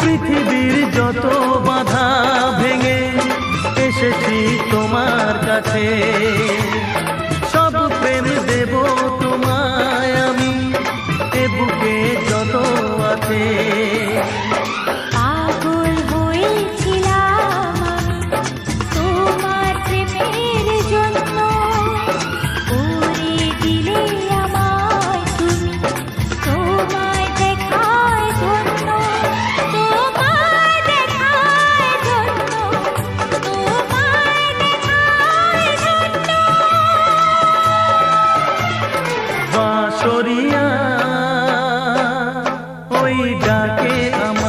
পৃথিবীর যত বাধা ভেঙে এসেছি তোমার কাছে। সব প্রেম দেব তোমায় আমি, এ বুকে যত আছে। সরিয়া ওই ডাকে আমার